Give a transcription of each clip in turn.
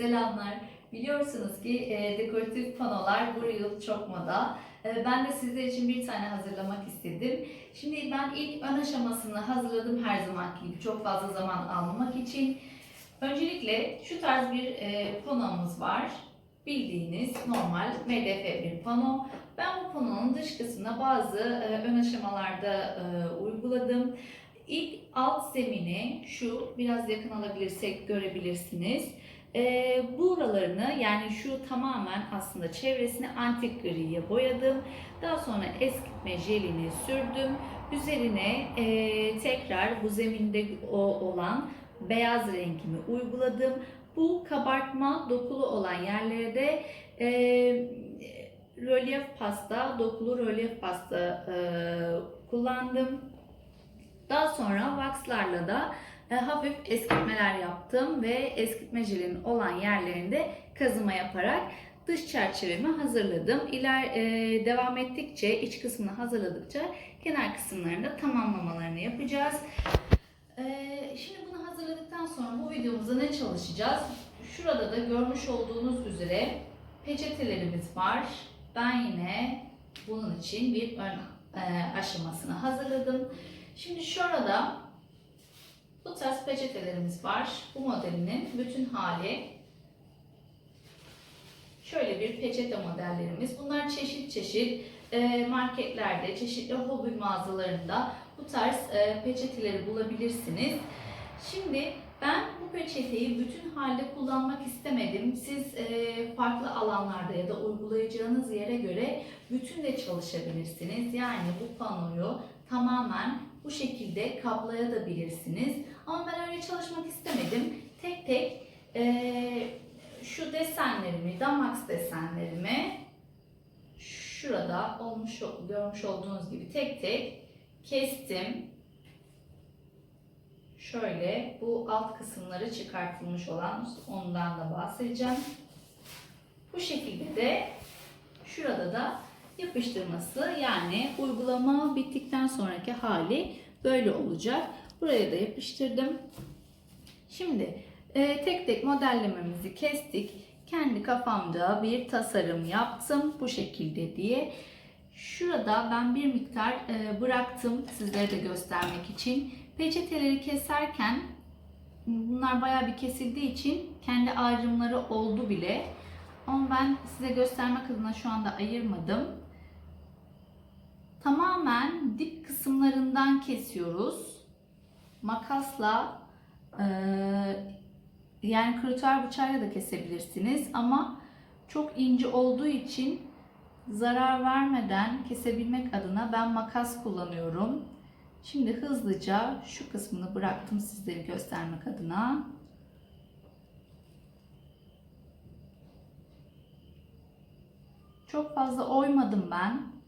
Selamlar. Biliyorsunuz ki e, dekoratif panolar bu yıl çok moda. E, ben de sizler için bir tane hazırlamak istedim. Şimdi ben ilk ön aşamasını hazırladım her zamanki gibi çok fazla zaman almamak için. Öncelikle şu tarz bir e, panomuz var. Bildiğiniz normal MDF bir pano. Ben bu panonun dış kısmına bazı e, ön aşamalarda e, uyguladım. İlk alt zemini şu biraz yakın alabilirsek görebilirsiniz. E, buralarını yani şu tamamen aslında çevresini antik griye boyadım. Daha sonra eskitme jelini sürdüm. Üzerine e, tekrar bu zeminde o, olan beyaz rengimi uyguladım. Bu kabartma dokulu olan yerlere de e, rölyef pasta, dokulu rölyef pasta e, kullandım. Daha sonra waxlarla da hafif eskitmeler yaptım ve eskitme jelinin olan yerlerinde kazıma yaparak dış çerçevemi hazırladım. İler e, devam ettikçe, iç kısmını hazırladıkça kenar kısımlarında tamamlamalarını yapacağız. E, şimdi bunu hazırladıktan sonra bu videomuzda ne çalışacağız? Şurada da görmüş olduğunuz üzere peçetelerimiz var. Ben yine bunun için bir ön e, aşamasını hazırladım. Şimdi şurada bu tarz peçetelerimiz var. Bu modelinin bütün hali şöyle bir peçete modellerimiz. Bunlar çeşit çeşit e, marketlerde, çeşitli hobi mağazalarında bu tarz e, peçeteleri bulabilirsiniz. Şimdi ben bu peçeteyi bütün halde kullanmak istemedim. Siz e, farklı alanlarda ya da uygulayacağınız yere göre bütün de çalışabilirsiniz. Yani bu panoyu tamamen bu şekilde kaplayabilirsiniz. Ama ben öyle çalışmak istemedim. Tek tek e, şu desenlerimi, damax desenlerimi şurada olmuş görmüş olduğunuz gibi tek tek kestim. Şöyle bu alt kısımları çıkartılmış olan ondan da bahsedeceğim. Bu şekilde de şurada da yapıştırması yani uygulama bittikten sonraki hali böyle olacak. Buraya da yapıştırdım. Şimdi e, tek tek modellememizi kestik. Kendi kafamda bir tasarım yaptım bu şekilde diye. Şurada ben bir miktar e, bıraktım sizlere de göstermek için. Peçeteleri keserken bunlar bayağı bir kesildiği için kendi ayrımları oldu bile. Ama ben size göstermek adına şu anda ayırmadım. Tamamen dip kısımlarından kesiyoruz. Makasla e, yani kırıtör bıçağıyla da kesebilirsiniz ama çok ince olduğu için zarar vermeden kesebilmek adına ben makas kullanıyorum. Şimdi hızlıca şu kısmını bıraktım sizlere göstermek adına. Çok fazla oymadım ben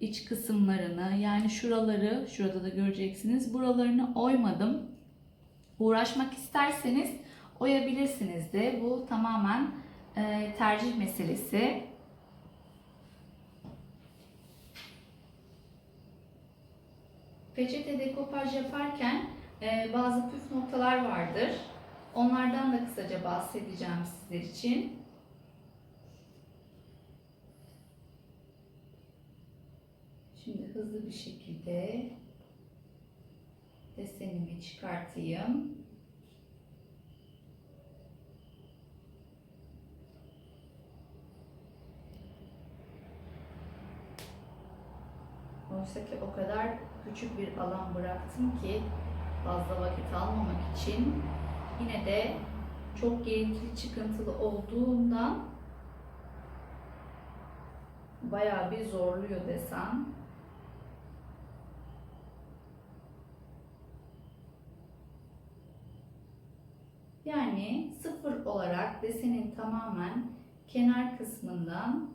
iç kısımlarını yani şuraları şurada da göreceksiniz buralarını oymadım. Uğraşmak isterseniz oyabilirsiniz de bu tamamen e, tercih meselesi. Peçete dekopaj yaparken e, bazı püf noktalar vardır. Onlardan da kısaca bahsedeceğim sizler için. Şimdi hızlı bir şekilde desenimi çıkartayım. Oysa ki o kadar küçük bir alan bıraktım ki fazla vakit almamak için yine de çok girintili çıkıntılı olduğundan bayağı bir zorluyor desem. Yani sıfır olarak desenin tamamen kenar kısmından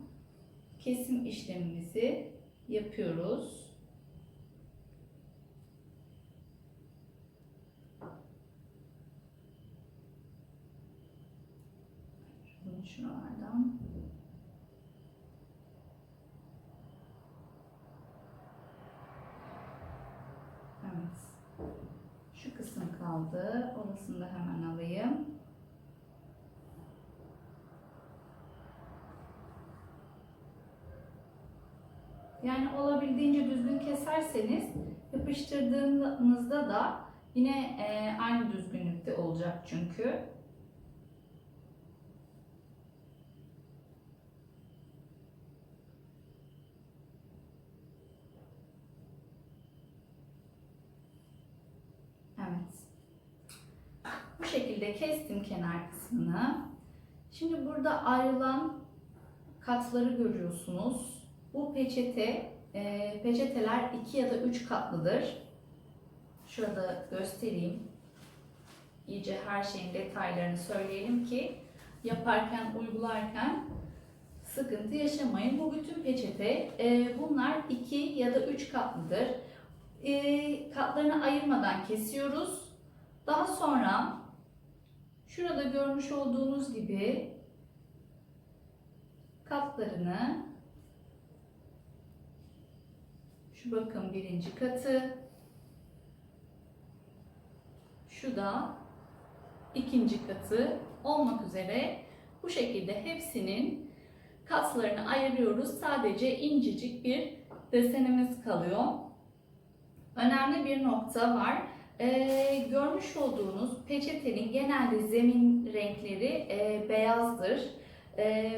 kesim işlemimizi yapıyoruz. Şuralardan Evet. Şu kısım kaldı. Orasını da hemen alayım. Yani olabildiğince düzgün keserseniz yapıştırdığınızda da yine e, aynı düzgünlükte olacak çünkü. Evet. Bu şekilde kestim kenar kısmını. Şimdi burada ayrılan katları görüyorsunuz. Bu peçete, e, peçeteler iki ya da üç katlıdır. Şurada göstereyim. İyice her şeyin detaylarını söyleyelim ki yaparken, uygularken sıkıntı yaşamayın. Bu bütün peçete. e, bunlar iki ya da üç katlıdır. E, katlarını ayırmadan kesiyoruz. Daha sonra şurada görmüş olduğunuz gibi katlarını şu bakın birinci katı şu da ikinci katı olmak üzere bu şekilde hepsinin katlarını ayırıyoruz. Sadece incecik bir desenimiz kalıyor. Önemli bir nokta var. Ee, görmüş olduğunuz peçetenin genelde zemin renkleri e, beyazdır. E,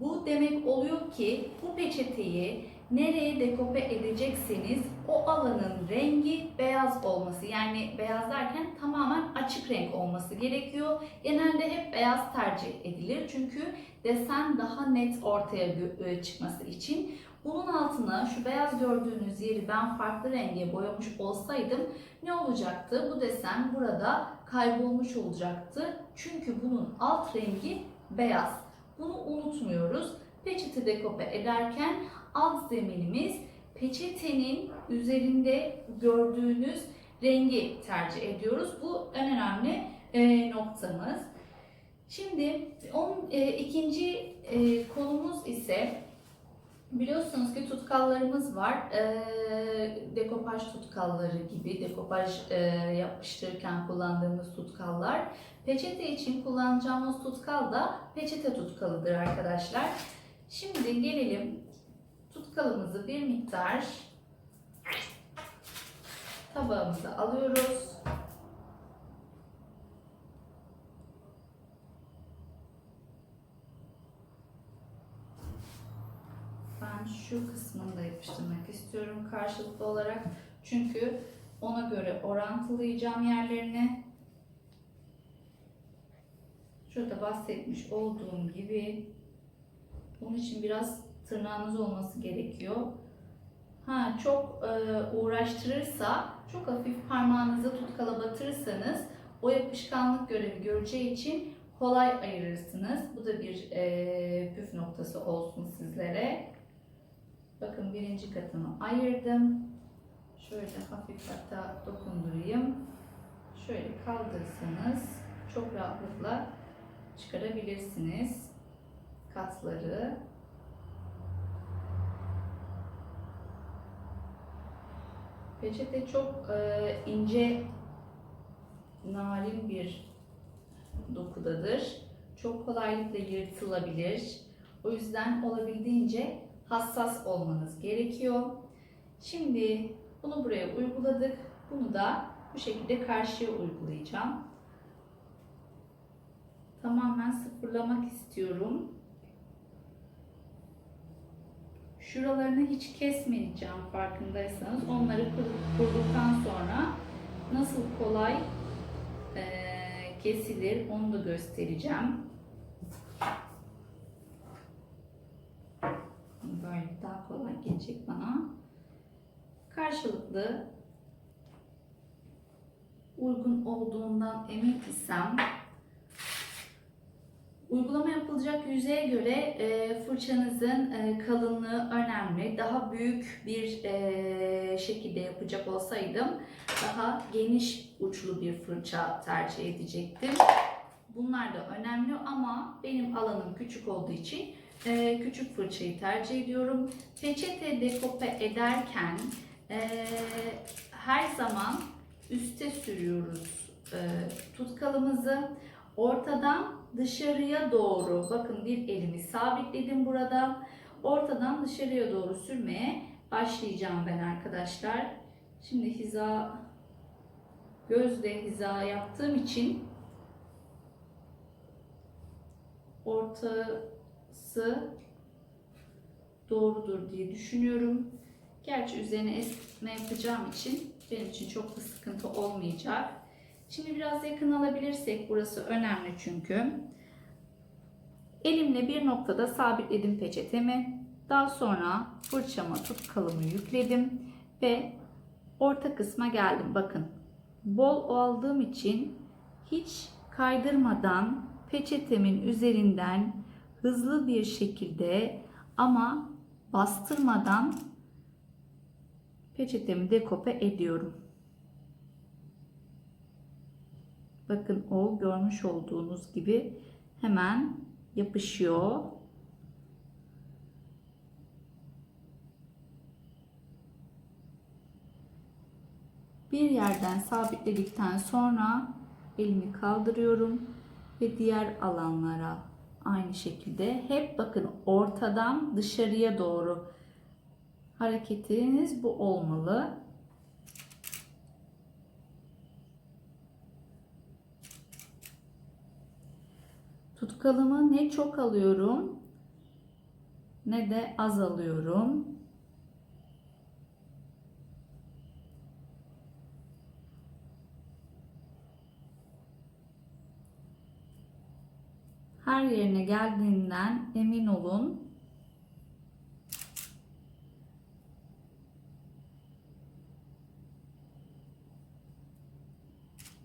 bu demek oluyor ki bu peçeteyi nereye dekope edecekseniz o alanın rengi beyaz olması. Yani beyaz derken tamamen açık renk olması gerekiyor. Genelde hep beyaz tercih edilir. Çünkü desen daha net ortaya e, çıkması için. Bunun altına şu beyaz gördüğünüz yeri ben farklı renge boyamış olsaydım ne olacaktı? Bu desen burada kaybolmuş olacaktı. Çünkü bunun alt rengi beyaz. Bunu unutmuyoruz. Peçete dekope ederken alt zeminimiz peçetenin üzerinde gördüğünüz rengi tercih ediyoruz. Bu en önemli e, noktamız. Şimdi onun e, ikinci e, konumuz ise biliyorsunuz ki tutkallarımız var. E, dekopaj tutkalları gibi dekopaj e, yapıştırırken kullandığımız tutkallar. Peçete için kullanacağımız tutkal da peçete tutkalıdır arkadaşlar. Şimdi gelelim tutkalımızı bir miktar tabağımıza alıyoruz. Ben şu kısmını da yapıştırmak istiyorum karşılıklı olarak. Çünkü ona göre orantılayacağım yerlerini. Şurada bahsetmiş olduğum gibi bunun için biraz tırnağınız olması gerekiyor. Ha çok e, uğraştırırsa çok hafif parmağınızı tutkala batırırsanız o yapışkanlık görevi göreceği için kolay ayırırsınız. Bu da bir e, püf noktası olsun sizlere. Bakın birinci katımı ayırdım. Şöyle hafif hatta dokundurayım. Şöyle kaldırırsanız çok rahatlıkla çıkarabilirsiniz katları. Peçete çok e, ince, narin bir dokudadır. Çok kolaylıkla yırtılabilir. O yüzden olabildiğince hassas olmanız gerekiyor. Şimdi bunu buraya uyguladık. Bunu da bu şekilde karşıya uygulayacağım. Tamamen sıfırlamak istiyorum. Şuralarını hiç kesmeyeceğim farkındaysanız. Onları kur- kurduktan sonra nasıl kolay eee, kesilir onu da göstereceğim. Böyle daha kolay gelecek bana. Karşılıklı uygun olduğundan emin isem Uygulama yapılacak yüzeye göre e, fırçanızın e, kalınlığı önemli. Daha büyük bir e, şekilde yapacak olsaydım daha geniş uçlu bir fırça tercih edecektim. Bunlar da önemli ama benim alanım küçük olduğu için e, küçük fırçayı tercih ediyorum. Peçete dekope ederken e, her zaman üste sürüyoruz e, tutkalımızı. Ortadan dışarıya doğru bakın bir elimi sabitledim burada. Ortadan dışarıya doğru sürmeye başlayacağım ben arkadaşlar. Şimdi hiza gözle hiza yaptığım için ortası doğrudur diye düşünüyorum. Gerçi üzerine esme yapacağım için benim için çok da sıkıntı olmayacak. Şimdi biraz yakın alabilirsek burası önemli çünkü. Elimle bir noktada sabitledim peçetemi. Daha sonra fırçama tutkalımı yükledim ve orta kısma geldim. Bakın bol aldığım için hiç kaydırmadan peçetemin üzerinden hızlı bir şekilde ama bastırmadan peçetemi dekope ediyorum. Bakın o görmüş olduğunuz gibi hemen yapışıyor. Bir yerden sabitledikten sonra elimi kaldırıyorum ve diğer alanlara aynı şekilde hep bakın ortadan dışarıya doğru hareketiniz bu olmalı. Tutkalımı ne çok alıyorum ne de az alıyorum. Her yerine geldiğinden emin olun.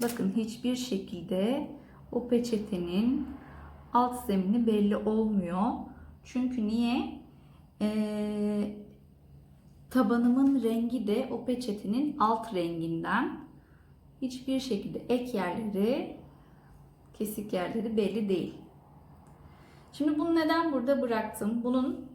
Bakın hiçbir şekilde o peçetenin alt zemini belli olmuyor. Çünkü niye? Ee, tabanımın rengi de o peçetenin alt renginden. Hiçbir şekilde ek yerleri, kesik yerleri belli değil. Şimdi bunu neden burada bıraktım? Bunun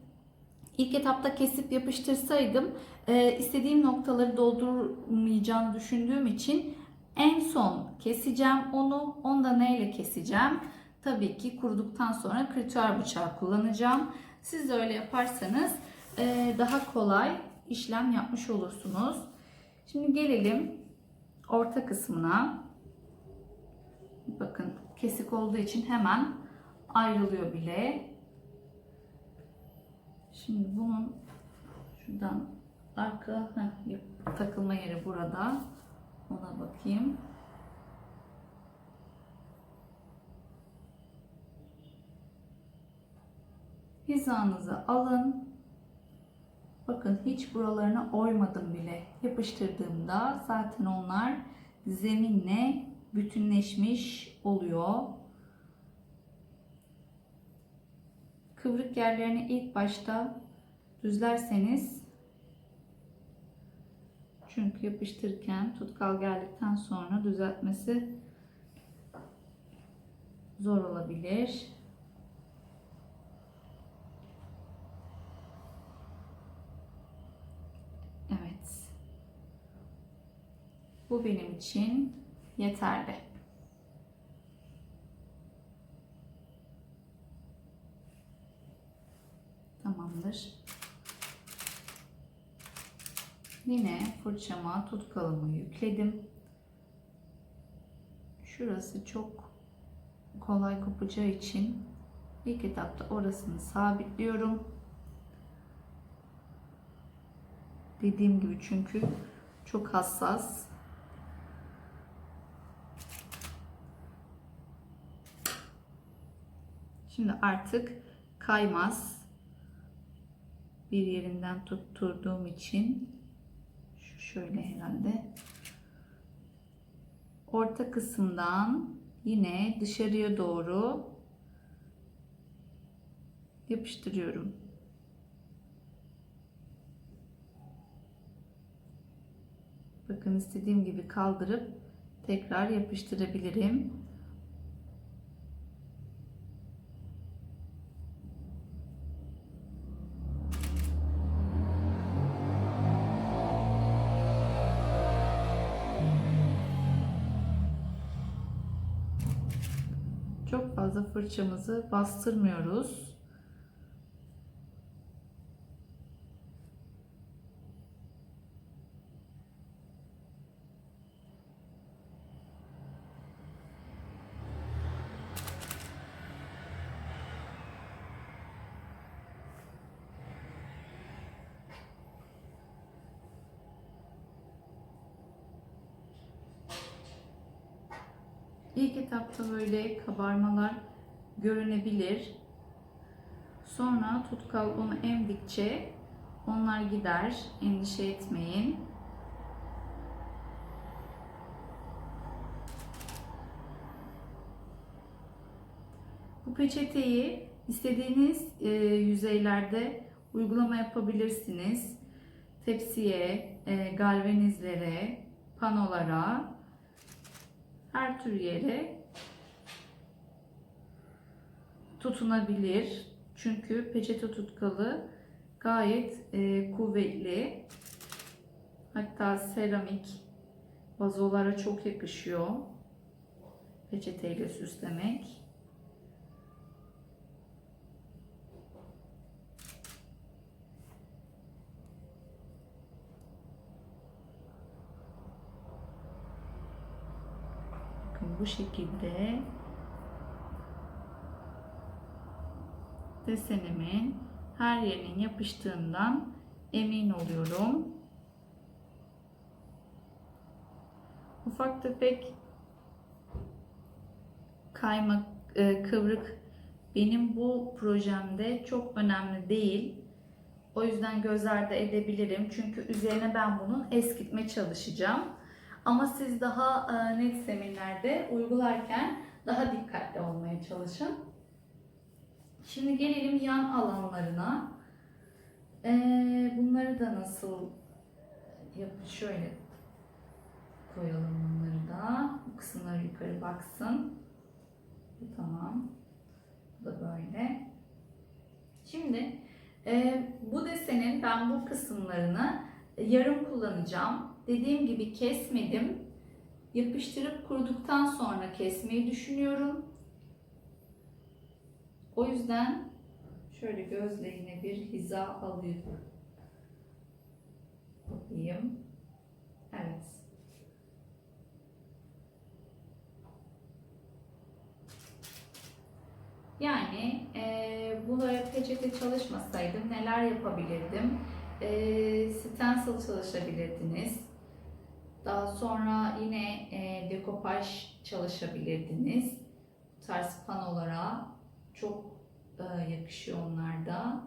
ilk etapta kesip yapıştırsaydım e, istediğim noktaları doldurmayacağını düşündüğüm için en son keseceğim onu. Onu da neyle keseceğim? Tabii ki kuruduktan sonra kritüel bıçağı kullanacağım. Siz de öyle yaparsanız e, daha kolay işlem yapmış olursunuz. Şimdi gelelim orta kısmına. Bakın kesik olduğu için hemen ayrılıyor bile. Şimdi bunun şuradan arka heh, takılma yeri burada. Ona bakayım. Hizanızı alın. Bakın hiç buralarına oymadım bile. Yapıştırdığımda zaten onlar zeminle bütünleşmiş oluyor. Kıvrık yerlerini ilk başta düzlerseniz çünkü yapıştırırken tutkal geldikten sonra düzeltmesi zor olabilir. Evet. Bu benim için yeterli. Tamamdır. Yine fırçama tutkalımı yükledim. Şurası çok kolay kopacağı için ilk etapta orasını sabitliyorum. Dediğim gibi çünkü çok hassas. Şimdi artık kaymaz. Bir yerinden tutturduğum için şu şöyle herhalde. Orta kısımdan yine dışarıya doğru yapıştırıyorum. Bakın istediğim gibi kaldırıp tekrar yapıştırabilirim. Çok fazla fırçamızı bastırmıyoruz. Etapta böyle kabarmalar görünebilir. Sonra tutkal onu emdikçe onlar gider. Endişe etmeyin. Bu peçeteyi istediğiniz e, yüzeylerde uygulama yapabilirsiniz. Tepsiye, e, galvanizlere, panolara, her tür yere tutunabilir. Çünkü peçete tutkalı gayet e, kuvvetli. Hatta seramik vazolara çok yakışıyor. Peçeteyle süslemek. Bakın bu şekilde desenimin her yerinin yapıştığından emin oluyorum. Ufak tefek kaymak, e, kıvrık benim bu projemde çok önemli değil. O yüzden göz ardı edebilirim. Çünkü üzerine ben bunun eskitme çalışacağım. Ama siz daha e, net zeminlerde uygularken daha dikkatli olmaya çalışın. Şimdi gelelim yan alanlarına. Ee, bunları da nasıl yap şöyle koyalım bunları da. Bu kısımları yukarı baksın. Bu tamam. Bu da böyle. Şimdi e, bu desenin ben bu kısımlarını yarım kullanacağım. Dediğim gibi kesmedim. Yapıştırıp kuruduktan sonra kesmeyi düşünüyorum. O yüzden şöyle gözle yine bir hiza alıyorum. Bakayım. Evet. Yani e, bunlara peçete çalışmasaydım neler yapabilirdim? E, stencil çalışabilirdiniz. Daha sonra yine e, dekopaj çalışabilirdiniz. Bu tarz panolara çok e, yakışıyor onlar da.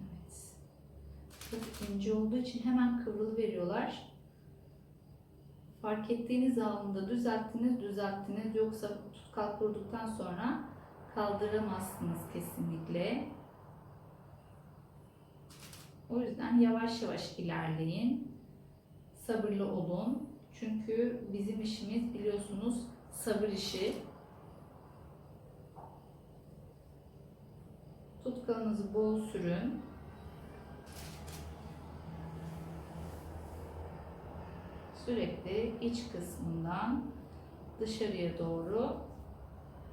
Evet. Çok ince olduğu için hemen kıvrıl veriyorlar. Fark ettiğiniz anında düzelttiniz, düzelttiniz. Yoksa tutkal kurduktan sonra kaldıramazsınız kesinlikle. O yüzden yavaş yavaş ilerleyin. Sabırlı olun. Çünkü bizim işimiz biliyorsunuz sabır işi. Tutkalınızı bol sürün. Sürekli iç kısmından dışarıya doğru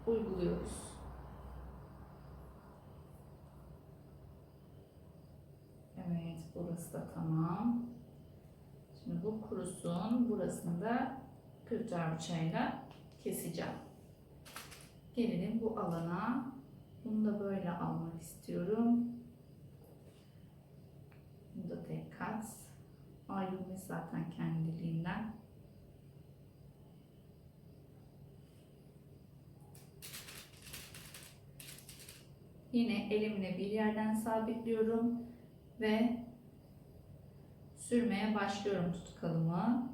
uyguluyoruz. Evet, burası da tamam. Şimdi bu kurusun. Burasını da kırtar bıçağıyla keseceğim. Gelelim bu alana. Bunu da böyle almak istiyorum. Bu da tek kat. Ayrılmış zaten kendiliğinden. Yine elimle bir yerden sabitliyorum ve sürmeye başlıyorum tutkalımı.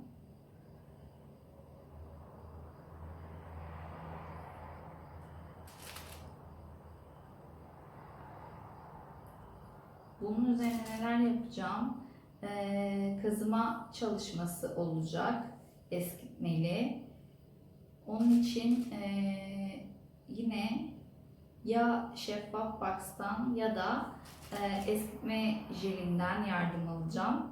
Bunun üzerine neler yapacağım? Ee, kazıma çalışması olacak. Eskitmeli. Onun için ee, yine ya şeffaf box'tan ya da e, eskitme jelinden yardım alacağım.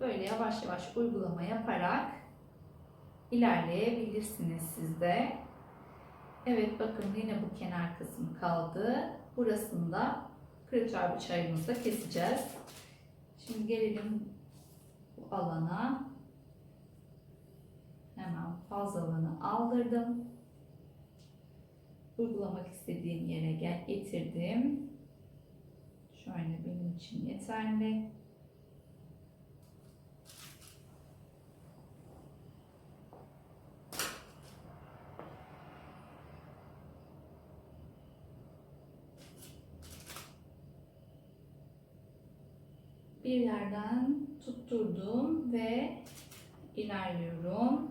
Böyle yavaş yavaş uygulama yaparak ilerleyebilirsiniz siz de. Evet bakın yine bu kenar kısmı kaldı. Burasını Kreter bıçağımızla keseceğiz. Şimdi gelelim bu alana. Hemen fazlalığını aldırdım. Uygulamak istediğim yere getirdim. Şöyle benim için yeterli. Bir yerden tutturdum ve ilerliyorum.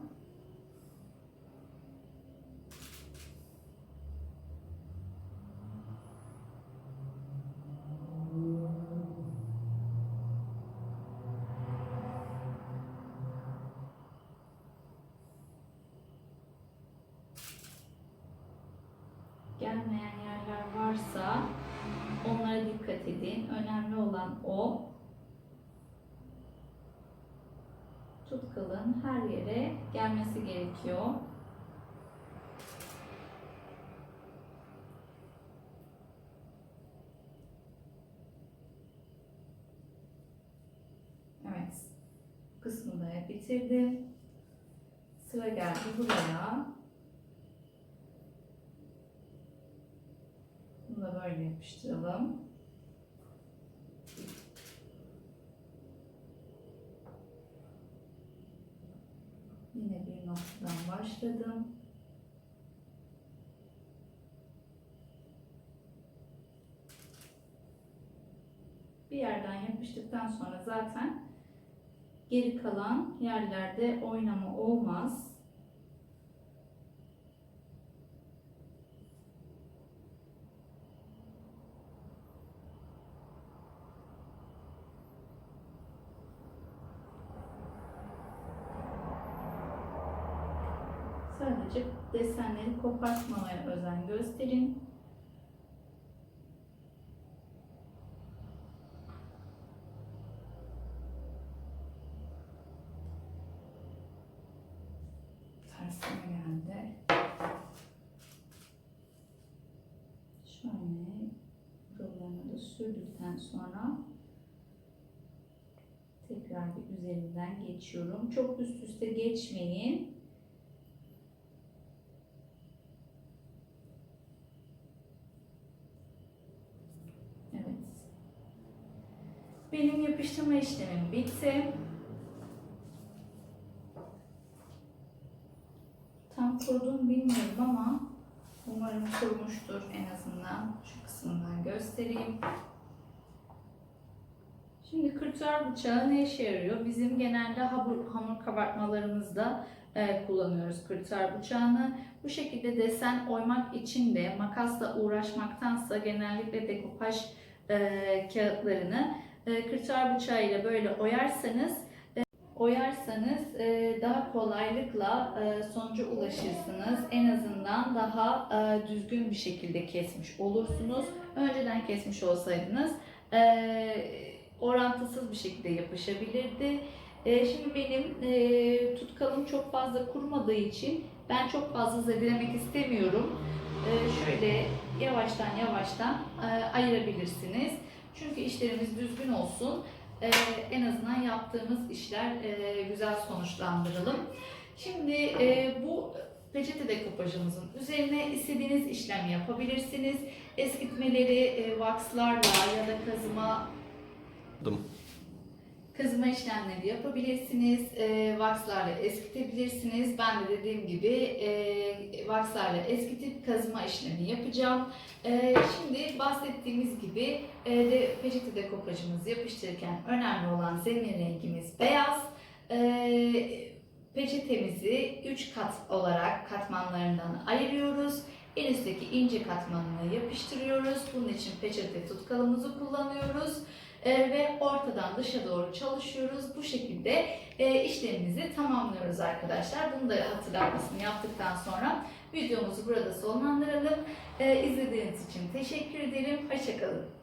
Gelmeyen yerler varsa onlara dikkat edin. Önemli olan o. tutkalın her yere gelmesi gerekiyor. Evet. Bu kısmı da bitirdim. Sıra geldi buraya. Bunu da böyle yapıştıralım. Yine bir noktadan başladım. Bir yerden yapıştıktan sonra zaten geri kalan yerlerde oynama olmaz. Sadece desenleri kopartmamaya özen gösterin. Tersine geldi. Şöyle buralarına da sürdükten sonra tekrar bir üzerinden geçiyorum. Çok üst üste geçmeyin. Evet. Yapıştırma işlemim bitti. Tam kurudum bilmiyorum ama umarım kurumuştur en azından. Şu kısmından göstereyim. Şimdi kırtlar bıçağı ne işe yarıyor? Bizim genelde hamur, hamur kabartmalarımızda e, kullanıyoruz kırtlar bıçağını. Bu şekilde desen oymak için de makasla uğraşmaktansa genellikle dekopaj e, kağıtlarını e, kırtlar bıçağıyla böyle oyarsanız e, oyarsanız e, daha kolaylıkla e, sonuca ulaşırsınız. En azından daha düzgün bir şekilde kesmiş olursunuz. Önceden kesmiş olsaydınız orantısız bir şekilde yapışabilirdi. Şimdi benim tutkalım çok fazla kurumadığı için ben çok fazla zedelemek istemiyorum. Şöyle yavaştan yavaştan ayırabilirsiniz. Çünkü işlerimiz düzgün olsun. E, en azından yaptığımız işler e, güzel sonuçlandıralım. Şimdi e, bu peçete dekopajımızın üzerine istediğiniz işlemi yapabilirsiniz. Eskitmeleri e, vakslarla ya da kazıma Dım. Kazıma işlemleri yapabilirsiniz. E, vakslarla eskitebilirsiniz. Ben de dediğim gibi e, vakslarla eskitip kazıma işlemi yapacağım. E, şimdi bahsettiğimiz gibi e, de, peçete dekopajımızı yapıştırırken önemli olan zemin rengimiz beyaz. E, peçetemizi 3 kat olarak katmanlarından ayırıyoruz. En üstteki ince katmanını yapıştırıyoruz. Bunun için peçete tutkalımızı kullanıyoruz. Ee, ve ortadan dışa doğru çalışıyoruz. Bu şekilde e, işlemimizi tamamlıyoruz arkadaşlar. Bunu da hatırlatmasını yaptıktan sonra videomuzu burada sonlandıralım. E, izlediğiniz için teşekkür ederim. Hoşçakalın.